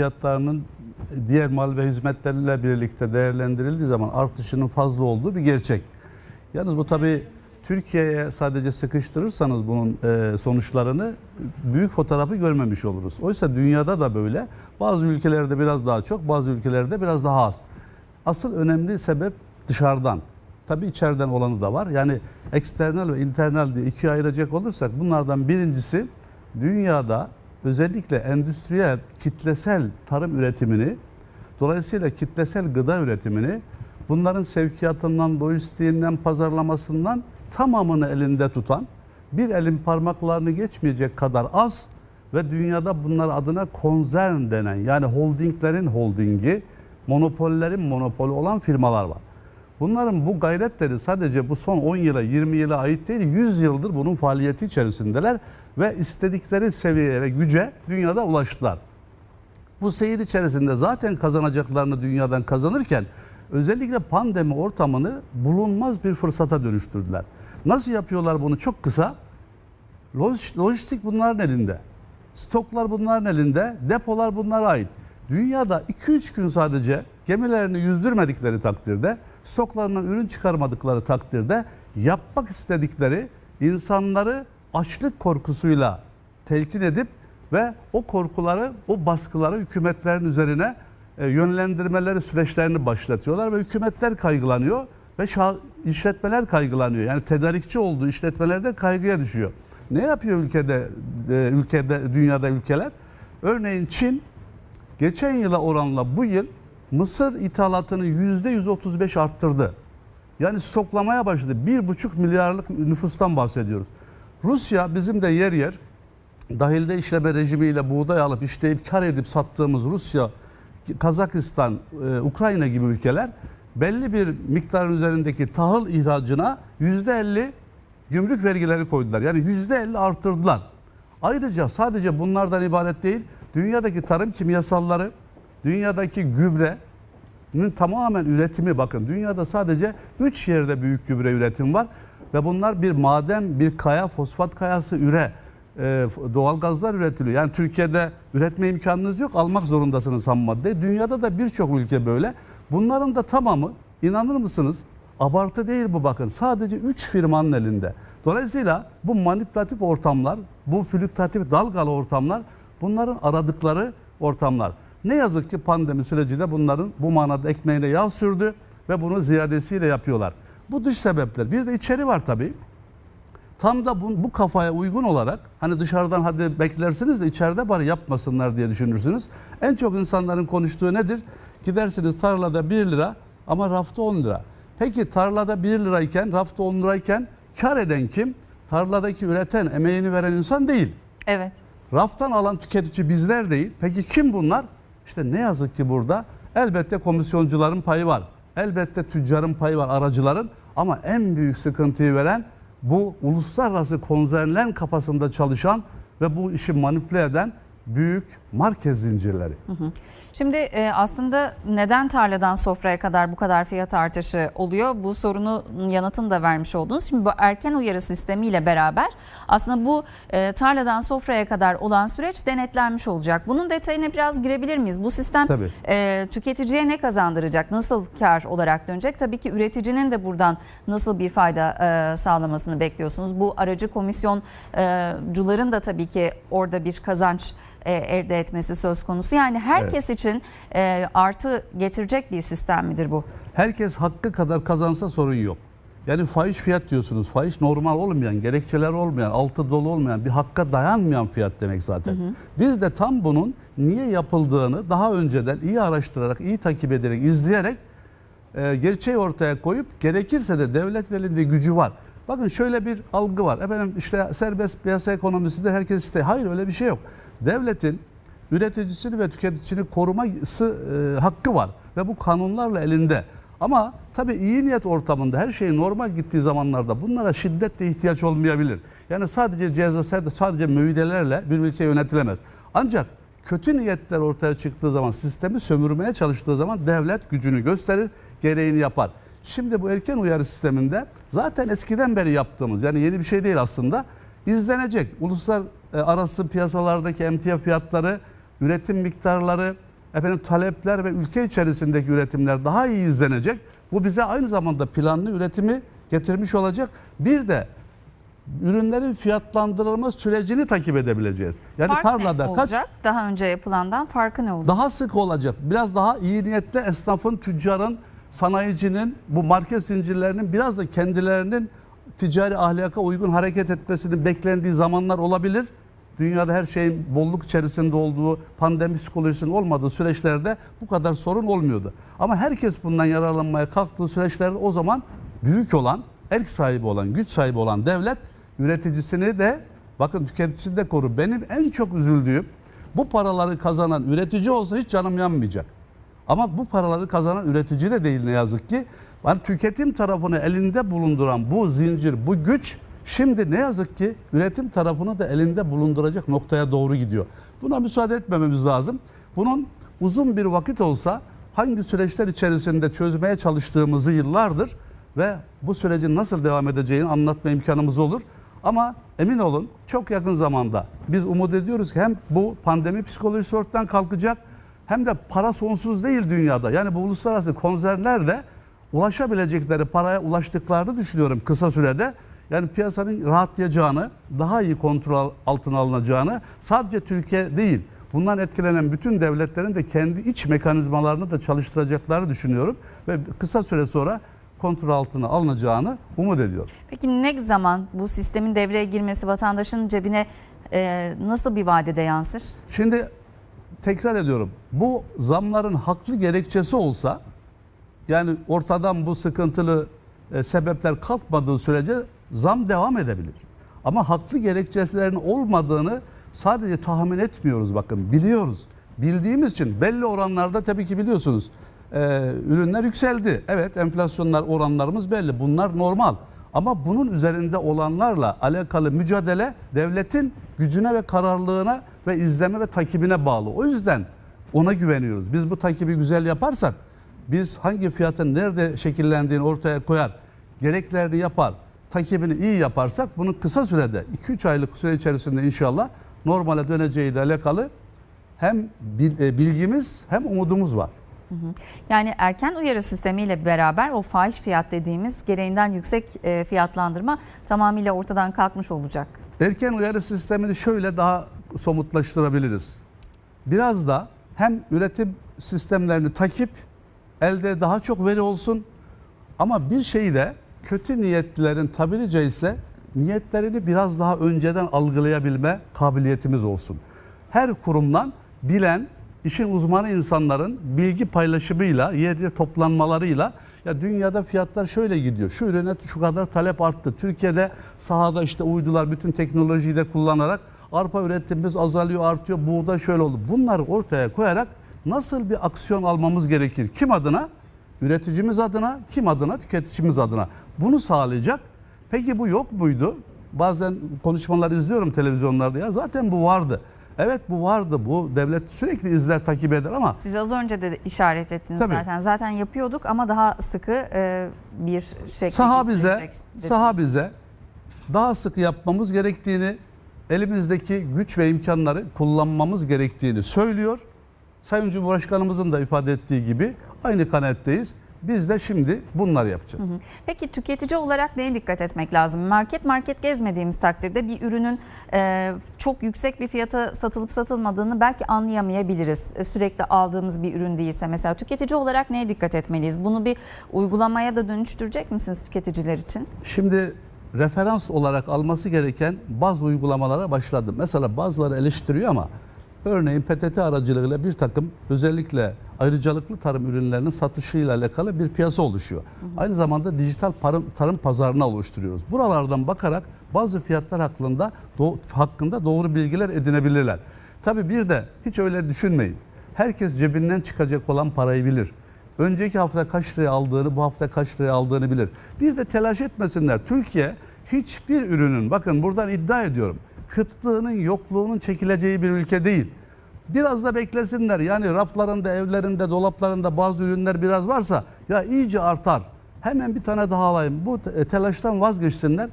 fiyatlarının diğer mal ve hizmetlerle birlikte değerlendirildiği zaman artışının fazla olduğu bir gerçek. Yalnız bu tabii Türkiye'ye sadece sıkıştırırsanız bunun e, sonuçlarını büyük fotoğrafı görmemiş oluruz. Oysa dünyada da böyle. Bazı ülkelerde biraz daha çok, bazı ülkelerde biraz daha az. Asıl önemli sebep dışarıdan. Tabii içeriden olanı da var. Yani eksternal ve internal diye ikiye ayıracak olursak bunlardan birincisi dünyada özellikle endüstriyel kitlesel tarım üretimini dolayısıyla kitlesel gıda üretimini bunların sevkiyatından, lojistiğinden, pazarlamasından tamamını elinde tutan bir elin parmaklarını geçmeyecek kadar az ve dünyada bunlar adına konzern denen yani holdinglerin holdingi, monopollerin monopolü olan firmalar var. Bunların bu gayretleri sadece bu son 10 yıla 20 yıla ait değil 100 yıldır bunun faaliyeti içerisindeler ve istedikleri seviyeye ve güce dünyada ulaştılar. Bu seyir içerisinde zaten kazanacaklarını dünyadan kazanırken özellikle pandemi ortamını bulunmaz bir fırsata dönüştürdüler. Nasıl yapıyorlar bunu çok kısa? Loj- Lojistik bunların elinde. Stoklar bunların elinde, depolar bunlara ait. Dünyada 2-3 gün sadece gemilerini yüzdürmedikleri takdirde, stoklarından ürün çıkarmadıkları takdirde yapmak istedikleri insanları açlık korkusuyla telkin edip ve o korkuları, o baskıları hükümetlerin üzerine e, yönlendirmeleri süreçlerini başlatıyorlar ve hükümetler kaygılanıyor ve işletmeler kaygılanıyor. Yani tedarikçi olduğu işletmeler de kaygıya düşüyor. Ne yapıyor ülkede e, ülkede dünyada ülkeler? Örneğin Çin geçen yıla oranla bu yıl mısır ithalatını %135 arttırdı. Yani stoklamaya başladı. 1,5 milyarlık nüfustan bahsediyoruz. Rusya bizim de yer yer dahilde işleme rejimiyle buğday alıp işleyip kar edip sattığımız Rusya, Kazakistan, e, Ukrayna gibi ülkeler belli bir miktarın üzerindeki tahıl ihracına %50 gümrük vergileri koydular. Yani %50 artırdılar. Ayrıca sadece bunlardan ibaret değil, dünyadaki tarım kimyasalları, dünyadaki gübrenin tamamen üretimi bakın dünyada sadece 3 yerde büyük gübre üretim var ve bunlar bir maden, bir kaya, fosfat kayası, üre, e, doğal gazlar üretiliyor. Yani Türkiye'de üretme imkanınız yok, almak zorundasınız ham maddeyi. Dünyada da birçok ülke böyle. Bunların da tamamı inanır mısınız? Abartı değil bu bakın. Sadece 3 firmanın elinde. Dolayısıyla bu manipülatif ortamlar, bu flüktatif dalgalı ortamlar bunların aradıkları ortamlar. Ne yazık ki pandemi süreci de bunların bu manada ekmeğine yağ sürdü ve bunu ziyadesiyle yapıyorlar. Bu dış sebepler. Bir de içeri var tabii. Tam da bu, bu kafaya uygun olarak hani dışarıdan hadi beklersiniz de içeride bari yapmasınlar diye düşünürsünüz. En çok insanların konuştuğu nedir? Gidersiniz tarlada 1 lira ama rafta 10 lira. Peki tarlada 1 lirayken, rafta 10 lirayken kar eden kim? Tarladaki üreten, emeğini veren insan değil. Evet. Raftan alan tüketici bizler değil. Peki kim bunlar? İşte ne yazık ki burada elbette komisyoncuların payı var. Elbette tüccarın payı var, aracıların. Ama en büyük sıkıntıyı veren bu uluslararası konzernler kafasında çalışan ve bu işi manipüle eden büyük market zincirleri. Şimdi e, aslında neden tarladan sofraya kadar bu kadar fiyat artışı oluyor? Bu sorunun yanıtını da vermiş oldunuz. Şimdi bu erken uyarı sistemiyle beraber aslında bu e, tarladan sofraya kadar olan süreç denetlenmiş olacak. Bunun detayına biraz girebilir miyiz? Bu sistem Tabii. e, tüketiciye ne kazandıracak? Nasıl kar olarak dönecek? Tabii ki üreticinin de buradan nasıl bir fayda e, sağlamasını bekliyorsunuz? Bu aracı komisyoncuların da tabii ki orada bir kazanç e, elde etmesi söz konusu. Yani herkes için e, artı getirecek bir sistem midir bu? Herkes hakkı kadar kazansa sorun yok. Yani fahiş fiyat diyorsunuz. Fahiş normal olmayan, gerekçeler olmayan, altı dolu olmayan, bir hakka dayanmayan fiyat demek zaten. Biz de tam bunun niye yapıldığını daha önceden iyi araştırarak, iyi takip ederek, izleyerek e, gerçeği ortaya koyup gerekirse de devlet elinde gücü var. Bakın şöyle bir algı var. Efendim işte serbest piyasa ekonomisinde herkes ister. Hayır öyle bir şey yok. Devletin üreticisini ve tüketicisini koruması e, hakkı var ve bu kanunlarla elinde. Ama tabii iyi niyet ortamında her şey normal gittiği zamanlarda bunlara şiddetle ihtiyaç olmayabilir. Yani sadece ceza sadece müeyyidelerle bir ülke yönetilemez. Ancak kötü niyetler ortaya çıktığı zaman sistemi sömürmeye çalıştığı zaman devlet gücünü gösterir, gereğini yapar. Şimdi bu erken uyarı sisteminde zaten eskiden beri yaptığımız yani yeni bir şey değil aslında izlenecek. Uluslar e, piyasalardaki emtia fiyatları, üretim miktarları, efendim talepler ve ülke içerisindeki üretimler daha iyi izlenecek. Bu bize aynı zamanda planlı üretimi getirmiş olacak. Bir de ürünlerin fiyatlandırılma sürecini takip edebileceğiz. Yani Fark tarlada ne kaç olacak? Daha önce yapılandan farkı ne olacak? daha sık olacak. Biraz daha iyi niyetli esnafın, tüccarın, sanayicinin, bu market zincirlerinin biraz da kendilerinin ticari ahlaka uygun hareket etmesinin beklendiği zamanlar olabilir. Dünyada her şeyin bolluk içerisinde olduğu, pandemi psikolojisinin olmadığı süreçlerde bu kadar sorun olmuyordu. Ama herkes bundan yararlanmaya kalktığı süreçlerde o zaman büyük olan, erk sahibi olan, güç sahibi olan devlet üreticisini de bakın tüketicisini de korur. Benim en çok üzüldüğüm bu paraları kazanan üretici olsa hiç canım yanmayacak. Ama bu paraları kazanan üretici de değil ne yazık ki. Yani tüketim tarafını elinde bulunduran bu zincir, bu güç şimdi ne yazık ki üretim tarafını da elinde bulunduracak noktaya doğru gidiyor. Buna müsaade etmememiz lazım. Bunun uzun bir vakit olsa hangi süreçler içerisinde çözmeye çalıştığımızı yıllardır ve bu sürecin nasıl devam edeceğini anlatma imkanımız olur. Ama emin olun çok yakın zamanda biz umut ediyoruz ki hem bu pandemi psikolojisi ortadan kalkacak hem de para sonsuz değil dünyada. Yani bu uluslararası konserler de ulaşabilecekleri paraya ulaştıklarını düşünüyorum kısa sürede. Yani piyasanın rahatlayacağını, daha iyi kontrol altına alınacağını sadece Türkiye değil, bundan etkilenen bütün devletlerin de kendi iç mekanizmalarını da çalıştıracaklarını düşünüyorum. Ve kısa süre sonra kontrol altına alınacağını umut ediyorum. Peki ne zaman bu sistemin devreye girmesi vatandaşın cebine e, nasıl bir vadede yansır? Şimdi tekrar ediyorum. Bu zamların haklı gerekçesi olsa yani ortadan bu sıkıntılı e, sebepler kalkmadığı sürece zam devam edebilir. Ama haklı gerekçelerin olmadığını sadece tahmin etmiyoruz bakın biliyoruz. Bildiğimiz için belli oranlarda tabii ki biliyorsunuz e, ürünler yükseldi. Evet enflasyonlar oranlarımız belli bunlar normal. Ama bunun üzerinde olanlarla alakalı mücadele devletin gücüne ve kararlılığına ve izleme ve takibine bağlı. O yüzden ona güveniyoruz. Biz bu takibi güzel yaparsak biz hangi fiyatın nerede şekillendiğini ortaya koyar, gereklerini yapar, takibini iyi yaparsak bunun kısa sürede 2-3 aylık süre içerisinde inşallah normale döneceğiyle alakalı hem e, bilgimiz hem umudumuz var. Yani erken uyarı sistemiyle beraber o fahiş fiyat dediğimiz gereğinden yüksek e, fiyatlandırma tamamıyla ortadan kalkmış olacak. Erken uyarı sistemini şöyle daha somutlaştırabiliriz. Biraz da hem üretim sistemlerini takip, elde daha çok veri olsun ama bir şeyi de kötü niyetlilerin tabiri caizse niyetlerini biraz daha önceden algılayabilme kabiliyetimiz olsun. Her kurumdan bilen, işin uzmanı insanların bilgi paylaşımıyla, yerli toplanmalarıyla ya dünyada fiyatlar şöyle gidiyor. Şu ürüne şu kadar talep arttı. Türkiye'de sahada işte uydular bütün teknolojiyi de kullanarak arpa üretimimiz azalıyor, artıyor. Buğday şöyle oldu. Bunları ortaya koyarak nasıl bir aksiyon almamız gerekir? Kim adına? Üreticimiz adına, kim adına? Tüketicimiz adına. Bunu sağlayacak. Peki bu yok muydu? Bazen konuşmalar izliyorum televizyonlarda ya zaten bu vardı. Evet bu vardı. Bu devlet sürekli izler, takip eder ama Siz az önce de işaret ettiniz Tabii. zaten. Zaten yapıyorduk ama daha sıkı e, bir şekilde saha bize, saha bize daha sık yapmamız gerektiğini, elimizdeki güç ve imkanları kullanmamız gerektiğini söylüyor. Sayın Cumhurbaşkanımızın da ifade ettiği gibi aynı kanaatteyiz. Biz de şimdi bunları yapacağız. Peki tüketici olarak neye dikkat etmek lazım? Market market gezmediğimiz takdirde bir ürünün e, çok yüksek bir fiyata satılıp satılmadığını belki anlayamayabiliriz. E, sürekli aldığımız bir ürün değilse mesela tüketici olarak neye dikkat etmeliyiz? Bunu bir uygulamaya da dönüştürecek misiniz tüketiciler için? Şimdi referans olarak alması gereken bazı uygulamalara başladı. Mesela bazıları eleştiriyor ama örneğin PTT aracılığıyla bir takım özellikle ayrıcalıklı tarım ürünlerinin satışıyla alakalı bir piyasa oluşuyor. Aynı zamanda dijital tarım, tarım pazarını oluşturuyoruz. Buralardan bakarak bazı fiyatlar hakkında do- hakkında doğru bilgiler edinebilirler. Tabii bir de hiç öyle düşünmeyin. Herkes cebinden çıkacak olan parayı bilir. Önceki hafta kaç liraya aldığını, bu hafta kaç liraya aldığını bilir. Bir de telaş etmesinler. Türkiye hiçbir ürünün, bakın buradan iddia ediyorum, kıtlığının, yokluğunun çekileceği bir ülke değil. Biraz da beklesinler. Yani raflarında, evlerinde, dolaplarında bazı ürünler biraz varsa ya iyice artar. Hemen bir tane daha alayım. Bu telaştan vazgeçsinler.